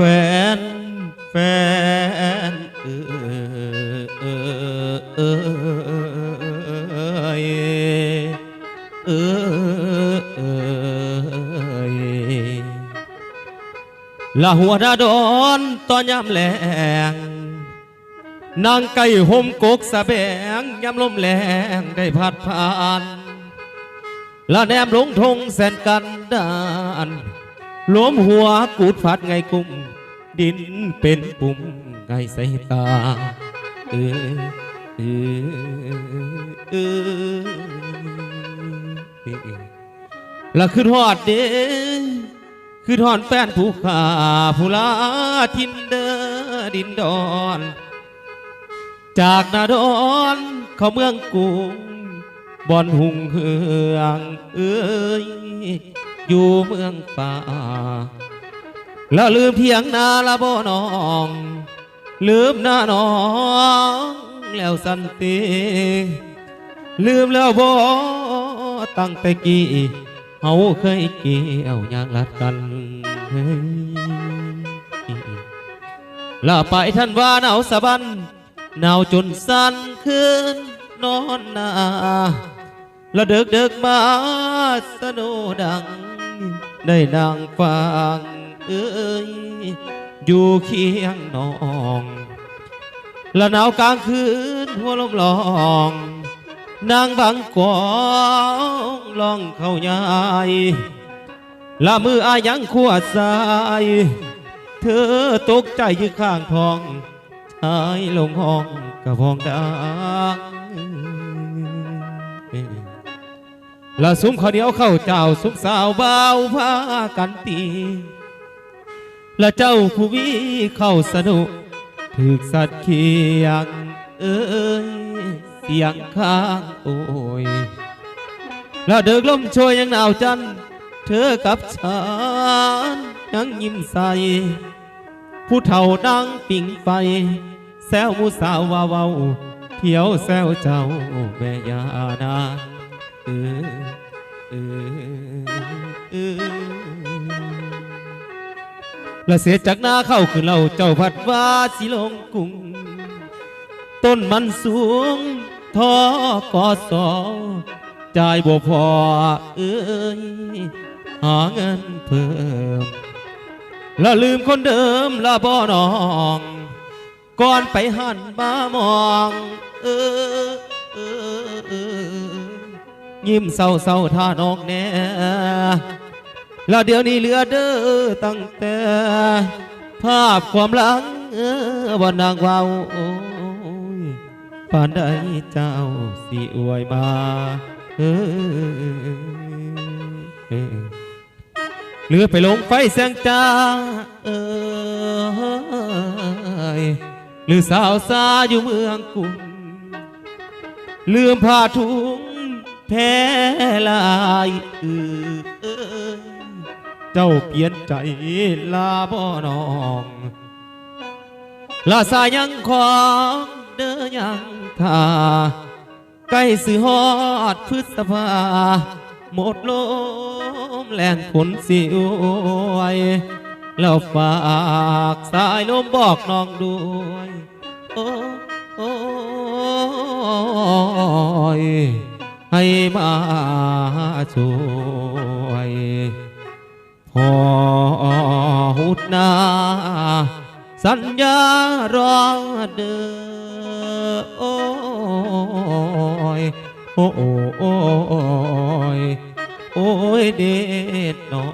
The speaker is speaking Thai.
แฟนแฟนเออเออเออเออเออละหัวหน้าดอนตอนยามแลงนางไก่ห่มกกสะแบงยามลมแรงได้พัดผ่านละแนมลงทงแสนกันดาน ลวมหัวกูดฟัดไงกุ้มดินเป็นปุ่มไงใส่ตา เออเออเออละคือทอดเด้คือทอนแฟนผู้ขาผู้ลาทินเดอดินดอน จากนาดอนเขาเมืองกรุงบอนหุงเฮืองเอ้ย อยู่เมืองป่า แล้วลืมเพียงนาละบ่น้อง ลืมหน้าน้อง แล้วสันติ ลืมแล้วบ่ตั้งแต่กี้เฮาเคยเกี่ยวยางลัดกันเฮ้ลาไปท่านว่าหนาวสะบันหนาวจนสั่นขึ้นนอนนาละเดึกเดึกมาสโนดัง ได้นางฟังเอ้ยอยู่เคียงน้องและหนาวกลางคืนหัวลมลอง นางบังกองลองเข้ายายละมืออายังขวดสาย เธอตกใจยืข้างท้องชายลงห้องกับห้องดัง ละซุ้มข้าวเหนียวเข้าวเจ้าสุกสาวเบาวพากันตีและเจ้าผู้วิเข้าสนุกถึกสัตว์เคียงเอ้ยเสียงข้างโอ้ยแล้วเดิกลมโชยยังหนาวจันเธอกับฉันยังยิ้มใส ผู้เฒ่านั่งปิ่งไฟ แซวมูสาวว่าวาเที่ยวแซวเจ้าแม่ยานา และเสียจากหน้าเข้าคือเราเจ้าพัดว่าสิลงกรุงต้นมันสูงทอกอสอจ่ายบ่พอเอ้ยหาเงินเพิ่มและลืมคนเดิมละบ่น้องก่อนไปหันมามอง เออเออเออ ยิ้มเศร้าเศร้าท่าน้องแน่แล้วเดี๋ยวนี้เหลือเด้อตั้งแต่ ภาพความหลังเออนางเว้าโอ้ยปานใดเจ้าสิอวยมาเออเลือไปลงไฟแสงจ้าเอยหรือสาวสาอยู่เมืองกรุงลืมผ้าถุง แพ้ลายเออเจ้าเปลี่ยนใจลาบ่นองลาสายยังของเด้อยังทาใกล้สิฮอดพฤษภาหมดลมแรงฝนสิอวยแล้วฝากสายลมบอกน้องด้วย โอ้โอ้ย ให้มาช่วยพอหุดนาสัญญารอเด้อโอ้ยโอ้ยโอ้ยเด็ดน้อ